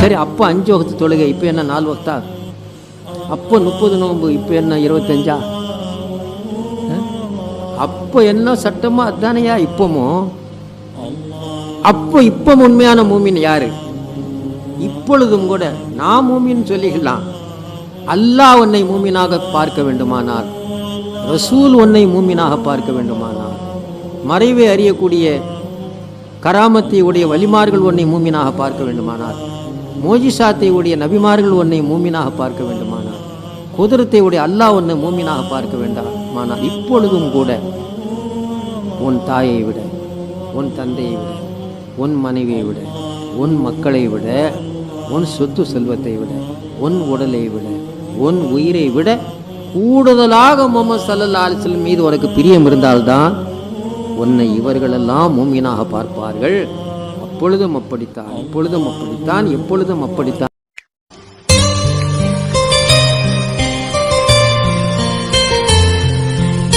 சரி அப்போ அஞ்சு வகுத்து தொழுகை இப்போ என்ன நாலு வகுத்தா? அப்போ முப்பது நோன்பு இப்போ என்ன இருபத்தஞ்சா? அப்போ என்ன சட்டமோ அதானையா? இப்போமோ? அப்போ இப்போ உண்மையான மூமின் யாரு? இப்பொழுதும் கூட நான் மூமின்னு சொல்லிக்கலாம் அல்லாஹ் உன்னை மூமினாக பார்க்க வேண்டுமானால் ரசூல் உன்னை மூமினாக பார்க்க வேண்டுமானால் மறைவை அறியக்கூடிய கராமத்தை உடைய வலிமார்கள் உன்னை மூமினாக பார்க்க வேண்டுமானால் மோஜிசாத்தை உடைய நபிமார்கள் உன்னை மூமினாக பார்க்க வேண்டுமானால் குதிரத்தை உடைய அல்லாஹ் உன்னை மூமினாக பார்க்க வேண்டாமானால் இப்பொழுதும் கூட உன் தாயை விட உன் தந்தையை விட உன் மனைவியை விட உன் மக்களை விட உன் சொத்து செல்வத்தை விட உன் உடலை விட உன் உயிரை விட கூடுதலாக முகமது சல்லல்லா அலிஸ்லம் மீது உனக்கு பிரியம் இருந்தால்தான் உன்னை இவர்களெல்லாம் மூமியனாக பார்ப்பார்கள். அப்பொழுதும் அப்படித்தான் இப்பொழுதும் அப்படித்தான் எப்பொழுதும் அப்படித்தான்.